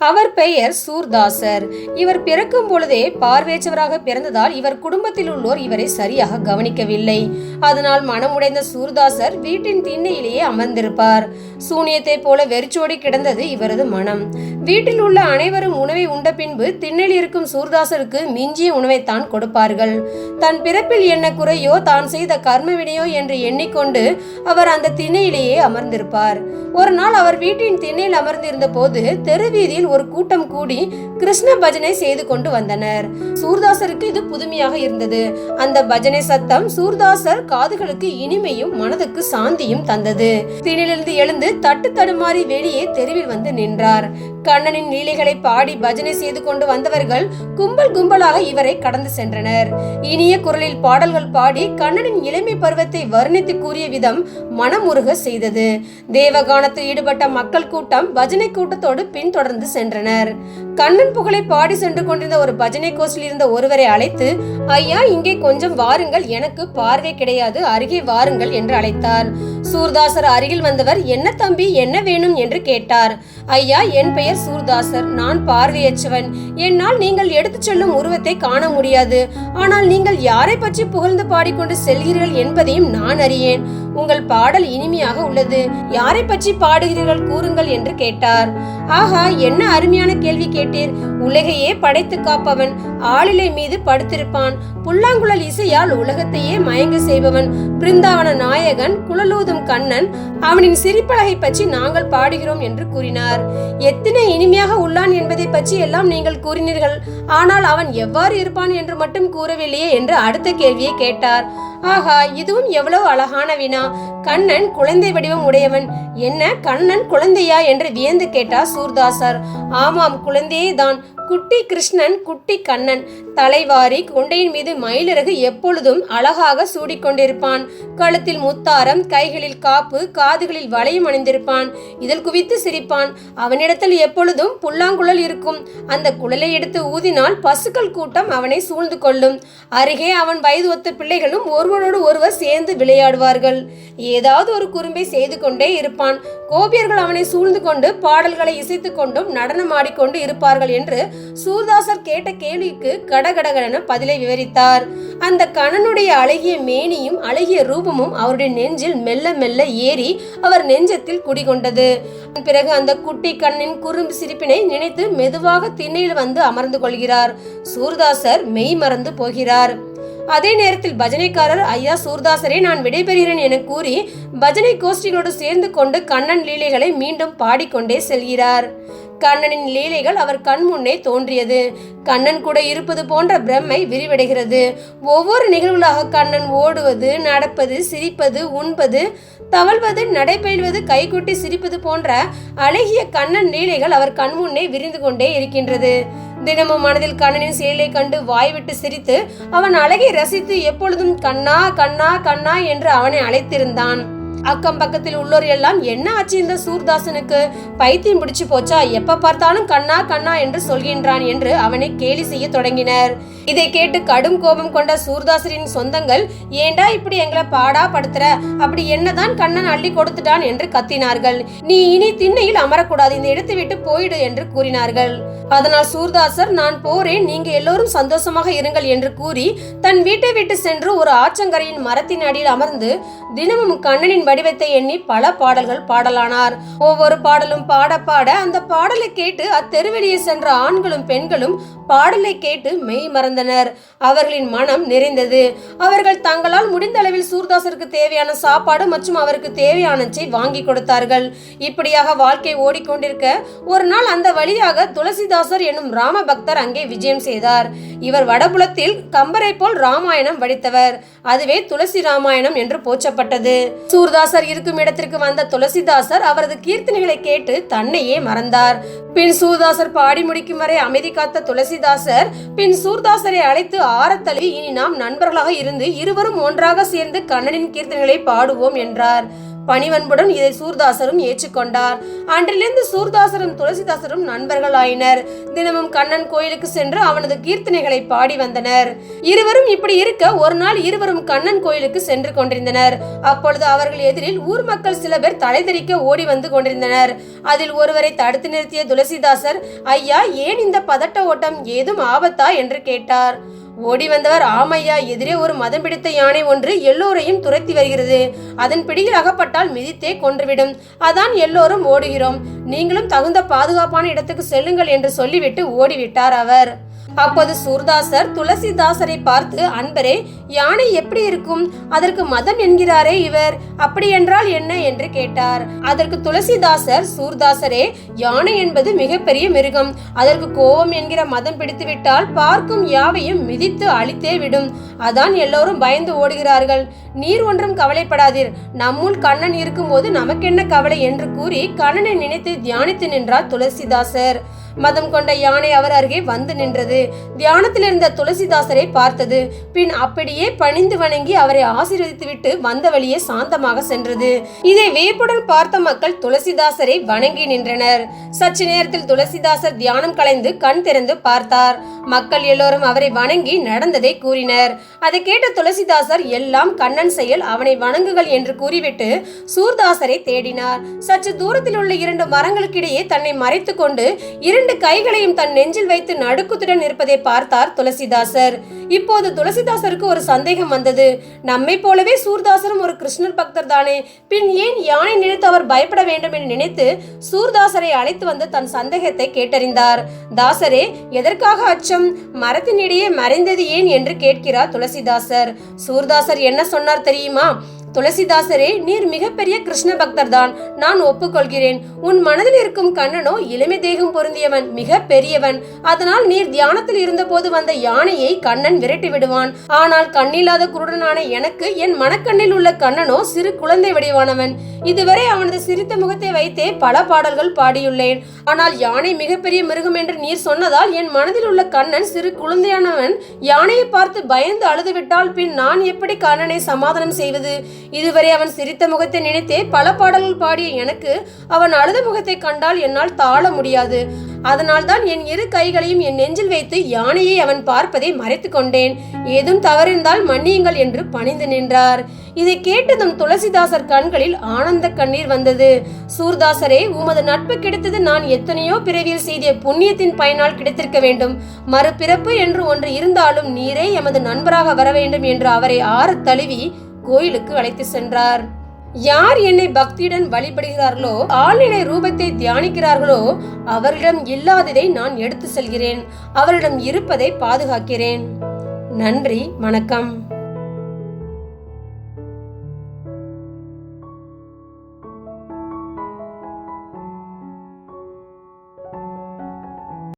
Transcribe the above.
அவர் பெயர் சூர்தாசர். இவர் பிறக்கும் பொழுதே பார்வையற்றவராக பிறந்ததால் இவர் குடும்பத்தில் உள்ளோர் இவரை சரியாக கவனிக்கவில்லை. அதனால் மனமுடைந்த சூர்தாசர் வீட்டின் திண்ணையிலேயே அமர்ந்திருப்பார். சூனியத்தை போல வெறிச்சோடி கிடந்தது இவரது மனம். வீட்டில் உள்ள அனைவரும் உணவை உண்ட பின்பு திண்ணையில் இருக்கும் சூர்தாசருக்கு மிஞ்சிய உணவைத்தான் கொடுப்பார்கள். தன் பிறப்பில் என்ன குறையோ தான் செய்த கர்ம வினையோ என்று எண்ணிக்கொண்டு அவர் அந்த திண்ணையிலேயே அமர்ந்திருப்பார். ஒரு நாள் அவர் வீட்டின் திண்ணையில் அமர்ந்திருந்த போது தெருவீதியில் ஒரு கூட்டம் கூடி கிருஷ்ண பஜனை செய்து கொண்டு வந்தனர். சூர்தாசருக்கு இது புதுமையாக இருந்தது. அந்த பஜனை சத்தம் சூர்தாசர் காதுகளுக்கு இனிமையும் மனதுக்கு சாந்தியும் தந்தது. திணிலிருந்து எழுந்து தட்டு தடுமாறி வெளியே தெருவில் வந்து நின்றார். கண்ணனின் லீலைகளை பாடி பஜனை செய்து கொண்டு வந்தவர்கள் கும்பல் கும்பலாக இவரை கடந்து சென்றனர். இனிய குரலில் பாடல்கள் பாடி கண்ணனின் இளமை பருவத்தை வர்ணித்து கூறிய விதம் மனமுருக செய்தது. தேவகானத்தில் ஈடுபட்ட மக்கள் கூட்டம் பஜனை கூட்டத்தோடு பின்தொடர்ந்து சென்றனர். கண்ணன் புகழை பாடி சென்று கொண்டிருந்த ஒரு பஜனை கோஷில் இருந்த ஒருவரை அழைத்து ஐயா இங்கே கொஞ்சம் வாருங்கள். எனக்கு பார்வை கிடையாது. அருகே வாருங்கள் என்று அழைத்தார். சூர்தாசர் அருகில் வந்தவர் என்ன தம்பி என்ன வேணும்? என்று கேட்டார். ஐயா என் பெயர் சூர்தாசர் நான் பார்வையற்றவன். என்னால் நீங்கள் எடுத்துச் செல்லும் உருவத்தை காண முடியாது. ஆனால் நீங்கள் யாரை பற்றி புகழ்ந்து பாடிக்கொண்டு செல்கிறீர்கள் என்பதையும் நான் அறியேன். உங்கள் பாடல் இனிமையாக உள்ளது. யாரை பற்றி பாடுகிறீர்கள் கூறுங்கள் என்று கேட்டார். ஆஹா என்ன அருமையான கேள்வி கேட்டீர். உலகையே படைத்து காப்பவன் ஆளிலை மீது படுத்திருப்பான். புல்லாங்குழல் இசையால் உலகத்தையே மயங்க செய்பவன் பிருந்தாவன நாயகன் குழலூதும் கண்ணன் அவனின் சிரிப்பழகை பற்றி நாங்கள் பாடுகிறோம் என்று கூறினார். எத்தனை இனிமையாக உள்ளான் என்பதை பற்றி எல்லாம் நீங்கள் கூறினீர்கள். ஆனால் அவன் எவ்வாறு இருப்பான் என்று மட்டும் கூறவில்லையே என்று அடுத்த கேள்வியை கேட்டார். ஆஹா இதுவும் எவ்வளவு அழகான வினா. கண்ணன் குழந்தை வடிவம் உடையவன். என்ன கண்ணன் குழந்தையா என்று வியந்து கேட்டார் சூர்தாசர். ஆமாம் குழந்தையே தான் குட்டி கிருஷ்ணன் குட்டி கண்ணன். தலைவாரி கொண்டையின் மீது மயிலிறகு எப்பொழுதும் அழகாக சூடிக்கொண்டிருப்பான். கழுத்தில் முத்தாரம் கைகளில் காப்பு காதுகளில் வளையம் அணிந்திருப்பான். இதில் குவித்து சிரிப்பான். அவனிடத்தில் எப்பொழுதும் புல்லாங்குழல் இருக்கும். அந்த குழலை எடுத்து ஊதினால் பசுக்கள் கூட்டம் அவனை சூழ்ந்து கொள்ளும். அருகே அவன் வயது ஒத்த பிள்ளைகளும் ஒருவனோடு ஒருவர் சேர்ந்து விளையாடுவார்கள். ஏதாவது ஒரு குறும்பை செய்து கொண்டே இருப்பான். கோபியர்கள் அவனை சூழ்ந்து கொண்டு பாடல்களை இசைத்து கொண்டும் நடனமாடிக்கொண்டு இருப்பார்கள் என்று சூர்தாசர் கேட்ட கேள்விக்கு கடகடகடன பதிலை விவரித்தார். அந்த கணனுடைய அழகிய மேனியும் அழகிய ரூபமும் அவருடைய நெஞ்சில் மெல்ல மெல்ல ஏறி அவர் நெஞ்சத்தில் குடிகொண்டது. பிறகு அந்த குட்டி கண்ணின் குறும்பு சிரிப்பினை நினைத்து மெதுவாக திண்ணையில் வந்து அமர்ந்து கொள்கிறார். சூர்தாசர் மெய் மறந்து போகிறார். அதே நேரத்தில் பஜனைக்காரர் ஐயா சூர்தாசரே நான் விடைபெறுகிறேன் என கூறி பஜனை கோஷ்டிகளோடு சேர்ந்து கொண்டு கண்ணன் லீலைகளை மீண்டும் பாடிக்கொண்டே செல்கிறார். கண்ணனின் லீலைகள் அவர் கண் முன்னே தோன்றியது. கண்ணன் கூட இருப்பது போன்ற பிரம்மை விரிவடைகிறது. ஒவ்வொரு நிகழ்வுகளாக கண்ணன் ஓடுவது நடப்பது சிரிப்பது உண்பது தவழ்வது நடைபெறுவது கைகூட்டி சிரிப்பது போன்ற அழகிய கண்ணன் லீலைகள் அவர் கண் முன்னே விரிந்து கொண்டே இருக்கின்றது. தினமும் மனதில் கண்ணனின் செயலை கண்டு வாய்விட்டு சிரித்து அவன் அழகை ரசித்து எப்பொழுதும் கண்ணா கண்ணா கண்ணா என்று அவனை அழைத்திருந்தான். அக்கம் பக்கத்தில் உள்ளோர் எல்லாம் என்ன ஆச்சு இந்த சூர்தாசனுக்கு? பைத்தியம் பிடிச்சு போச்சா? எப்ப பார்த்தாலும் கண்ணா கண்ணா என்று சொல்கின்றான் என்று அவனை கேலி செய்ய தொடங்கினர். இதை கேட்டு கடும் கோபம் கொண்ட சூர்தாசரின் சொந்தங்கள் ஏண்டா இப்படி எங்களை பாடா படுத்துற அப்படி என்னதான் கண்ணன் அள்ளி கொடுத்துட்டான்? என்று கத்தினார்கள். நீ இனி திண்ணையில் அமரக்கூடாது. இந்த இடத்தை விட்டு போயிடு என்று கூறினார்கள். அதனால் சூர்தாசர் நான் போறேன். நீங்க எல்லோரும் சந்தோஷமாக இருங்கள் என்று கூறி தன் வீட்டை விட்டு சென்று ஒரு ஆற்றங்கரையின் மரத்தின் அடியில் அமர்ந்து தினமும் கண்ணனின் வடிவத்தை எண்ணி பல பாடல்கள் பாடலானார். ஒவ்வொரு பாடலும் பாட பாட அந்த பாடலை கேட்டு அத்தெருவெளியே சென்ற ஆண்களும் பெண்களும் பாடலை கேட்டு மெய் மறந்தனர். அவர்களின் மனம் நிறைந்தது. அவர்கள் தங்களால் முடிந்த அளவில் சூர்தாசருக்கு தேவையான சாப்பாடு மற்றும் அவருக்கு தேவையானச்சை வாங்கி கொடுத்தார்கள். இப்படியாக வாழ்க்கை ஓடிக்கொண்டிருக்க ஒரு நாள் அந்த வழியாக துளசிதாசர் என்னும் ராம பக்தர் அங்கே விஜயம் செய்தார். இவர் வடபுலத்தில் கம்பரை போல் ராமாயணம் வடித்தவர். அதுவே துளசி ராமாயணம் என்று போற்றப்பட்டது. சூர்தாசர் இருக்கும் இடத்திற்கு வந்த துளசிதாசர் அவரது கீர்த்தனைகளை கேட்டு தன்னையே மறந்தார். பின் சூர்தாசர் பாடி முடிக்கும் வரை அமைதி காத்த துளசிதாசர் பின் சூர்தாசரை அழைத்து ஆரத்தழுவி இனி நாம் நண்பர்களாக இருந்து இருவரும் ஒன்றாக சேர்ந்து கண்ணனின் கீர்த்தனைகளை பாடுவோம் என்றார். பணிவன்புடன் இதை சூர்தாசரும் ஏற்றுக்கொண்டார். அன்றிலிருந்து சூர்தாசரும் துளசிதாசரும் நண்பர்கள் ஆயினர் தினமும் கண்ணன் கோயிலுக்கு சென்று அவனது கீர்த்தனைகளை பாடி வந்தனர். இருவரும் இப்படி இருக்க ஒரு நாள் இருவரும் கண்ணன் கோயிலுக்கு சென்று கொண்டிருந்தனர். அப்பொழுது அவர்கள் எதிரில் ஊர் மக்கள் சில பேர் தலைதெறிக்க ஓடி வந்து கொண்டிருந்தனர். அதில் ஒருவரை தடுத்து நிறுத்திய துளசிதாசர் ஐயா ஏன் இந்த பதட்ட ஓட்டம்? ஏதும் ஆபத்தா? என்று கேட்டார். ஓடி வந்தவர் ஆமையா எதிரே ஒரு மதம் பிடித்த யானை ஒன்று எல்லோரையும் துரத்தி வருகிறது. அதன் பிடியில் அகப்பட்டால் மிதித்தே கொன்றுவிடும். அதான் எல்லோரும் ஓடுகிறோம். நீங்களும் தகுந்த பாதுகாப்பான இடத்துக்கு செல்லுங்கள் என்று சொல்லிவிட்டு ஓடிவிட்டார் அவர். அப்போது சூர்தாசர் துளசிதாசரை பார்த்து அன்பரே யானை எப்படி இருக்கும்? அதற்கு மதம் என்கிறாரே இவர். அப்படி என்றால் என்ன? என்று கேட்டார். அதற்கு துளசிதாசர் சூர்தாசரே யானை என்பது மிகப்பெரிய மிருகம். அதற்கு கோபம் என்கிற மதம் பிடித்துவிட்டால் பார்க்கும் யாவையும் மிதித்து அழித்தே விடும். அதான் எல்லோரும் பயந்து ஓடுகிறார்கள். நீர் ஒன்றும் கவலைப்படாதீர். நம்முள் கண்ணன் இருக்கும்போது நமக்கென்ன கவலை? என்று கூறி கண்ணனை நினைத்து தியானித்து நின்றார் துளசிதாசர். மதம் கொண்ட யானை அவர் அருகே வந்து நின்றது. தியானத்தில் இருந்த துளசிதாசரை பார்த்தது. பின் அப்படியே பணிந்து வணங்கி அவரை ஆசீர்வதித்துவிட்டு வந்த வழியே சாந்தமாக சென்றது. இதை வியப்புடன் பார்த்த மக்கள் துளசிதாசரை வணங்கி நின்றனர். சற்று நேரத்தில் துளசிதாசர் தியானம் கலைந்து கண் திறந்து பார்த்தார். மக்கள் எல்லோரும் அவரை வணங்கி நடந்ததை கூறினர். அதை கேட்ட துளசிதாசர் எல்லாம் கண்ணன் செயல் அவனை வணங்குகள் என்று கூறிவிட்டு சூர்தாசரை தேடினார். சற்று தூரத்தில் உள்ள இரண்டு மரங்களுக்கிடையே தன்னை மறைத்துக் கொண்டு இரண்டு கைகளையும் தன் நெஞ்சில் வைத்து நடுக்குத்துடன் இருப்பதை பார்த்தார் துளசிதாசர். இப்போது துளசிதாசருக்கு ஒரு சந்தேகம் வந்தது. நம்மை போலவே சூர்தாசரும் ஒரு கிருஷ்ணர் பக்தர் தானே. பின் ஏன் யானை நினைத்து அவர் பயப்பட வேண்டும் என்று நினைத்து சூர்தாசரை அழைத்து வந்து தன் சந்தேகத்தை கேட்டறிந்தார். தாசரே எதற்காக அச்சம்? மரத்தினிடையே மறைந்தது ஏன்? என்று கேட்கிறார் துளசிதாசர். சூர்தாசர் என்ன சொன்னார் தெரியுமா? துளசிதாசரே நீர் மிகப்பெரிய கிருஷ்ண பக்தர் தான் நான் ஒப்புக்கொள்கிறேன். உன் மனதில் இருக்கும் கண்ணனோ இளமை தேகம் பொருந்தியவன் மிக பெரியவன். அதனால் நீர் தியானத்தில் இருந்தபோது வந்த யானையை கண்ணன் விரட்டி விடுவான். ஆனால் கண்ணில்லாத குருடனான எனக்கு என் மனக்கண்ணில் உள்ள கண்ணனோ சிறு குழந்தை வடிவானவன். இதுவரை அவனது சிரித்த முகத்தை வைத்தே பல பாடல்கள் பாடியுள்ளேன். ஆனால் யானை மிகப்பெரிய மிருகம் என்று நீர் சொன்னதால் என் மனதில் உள்ள கண்ணன் சிறு குழந்தையானவன் யானையை பார்த்து பயந்து அழுதுவிட்டால் பின் நான் எப்படி கண்ணனை சமாதானம் செய்வது? இதுவரை அவன் சிரித்த முகத்தை நினைத்தே பல பாடல்கள் பாடிய எனக்கு அவன் அழுத முகத்தை கண்டால் என்னால் தாழ முடியாது. அதனால்தான் என் இரு கைகளையும் என் நெஞ்சில் வைத்து யானையை அவன் பார்ப்பதை மறைத்து கொண்டேன். ஏதும் தவறிருந்தால் மன்னியுங்கள் என்று பணிந்து நின்றார். இதை கேட்டதும் துளசிதாசர் கண்களில் ஆனந்த கண்ணீர் வந்தது. சூர்தாசரே உமது நட்பு கிடைத்தது நான் எத்தனையோ பிறவியில் செய்த புண்ணியத்தின் பயனால் கிடைத்திருக்க வேண்டும். மறுபிறப்பு என்று ஒன்று இருந்தாலும் நீரே எமது நண்பராக வர வேண்டும் என்று அவரை ஆறு தழுவி கோயிலுக்கு அழைத்து சென்றார். யார் என்னை பக்தியுடன் வழிபடுகிறார்களோ ஆழ்நிலை ரூபத்தை தியானிக்கிறார்களோ அவரிடம் இல்லாததை நான் எடுத்து செல்கிறேன். அவரிடம் இருப்பதை பாதுகாக்கிறேன். நன்றி வணக்கம்.